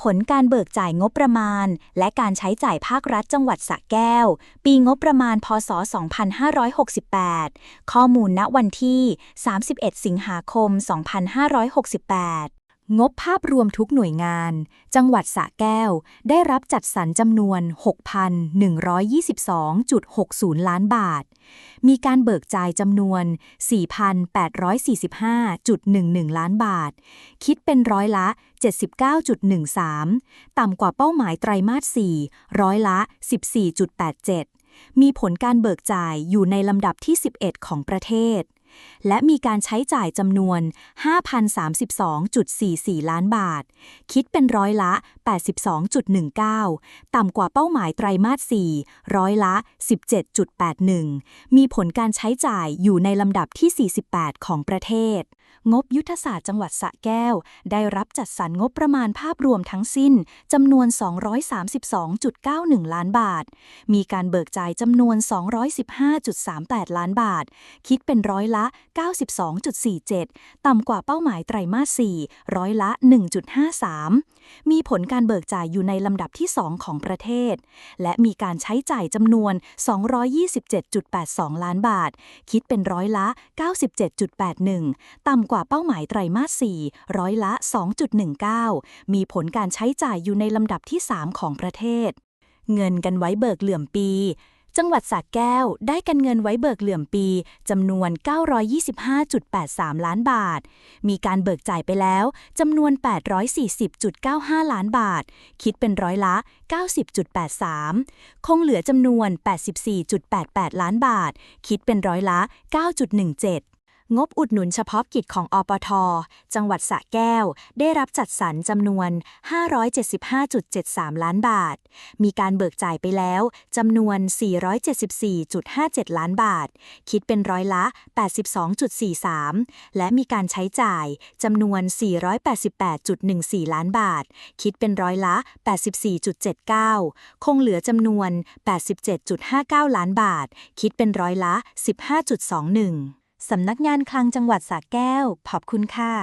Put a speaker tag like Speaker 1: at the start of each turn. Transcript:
Speaker 1: ผลการเบิกจ่ายงบประมาณ และการใช้จ่ายภาครัฐจังหวัดสระแก้ว ปีงบประมาณ พศ 2568 ข้อมูลณวันที่ 31 สิงหาคม 2568 งบภาพรวมทุกหน่วยงาน จังหวัดสระแก้ว ได้รับจัดสรรจำนวน 6,122.60 ล้านบาท มีการเบิกจ่ายจำนวน 4,845.11 ล้านบาท คิดเป็นร้อยละ 79.13 ต่ำกว่าเป้าหมายไตรมาส 4 ร้อยละ 14.87 มีผลการเบิกจ่ายอยู่ในลำดับที่ 11 ของประเทศ และมีการใช้จ่ายจำนวน 5,032.44 ล้านบาท คิดเป็นร้อยละ 82.19 ต่ำกว่าเป้าหมายไตรมาส 4 ร้อยละ 17.81 มีผลการใช้จ่ายอยู่ในลำดับที่ 48 ของประเทศ งบยุทธศาสตร์จังหวัดสระแก้ว ได้รับจัดสรรงบประมาณภาพรวมทั้งสิ้นจำนวน 232.91 ล้านบาท มีการเบิกจ่ายจำนวน 215.38 ล้านบาท คิดเป็นร้อยละ 92.47 ต่ำกว่าเป้าหมายไตรมาส 4 ร้อยละ 1.53 มีผลการเบิกจ่ายอยู่ในลำดับที่ 2 ของประเทศ และมีการใช้จ่ายจำนวน 227.82 ล้านบาท คิดเป็นร้อยละ 97.81 ต่ำกว่าเป้าหมายไตรมาส 4 ร้อยละ 2.19 มีผลการใช้จ่ายอยู่ในลำดับที่ 3 ของประเทศ เงินกันไว้เบิกเหลื่อมปี จังหวัดสระแก้วได้กันเงินไว้เบิกเหลื่อมปีจำนวน 925.83 ล้านบาท มีการเบิกจ่ายไปแล้วจำนวน 840.95 ล้านบาท คิดเป็นร้อยละ 90.83 คงเหลือจำนวน 84.88 ล้านบาท คิดเป็นร้อยละ 9.17 งบอุดหนุนเฉพาะกิจของอปท จังหวัดสระแก้ว ได้รับจัดสรรจำนวน 575.73 ล้านบาท มีการเบิกจ่ายไปแล้วจำนวน 474.57 ล้านบาท คิดเป็นร้อยละ 82.43 และมีการใช้จ่ายจำนวน 488.14 ล้านบาท คิดเป็นร้อยละ 84.79 คงเหลือจำนวน 87.59 ล้านบาท คิดเป็นร้อยละ 15.21 สำนักงานคลังจังหวัดสระแก้ว ขอบคุณค่ะ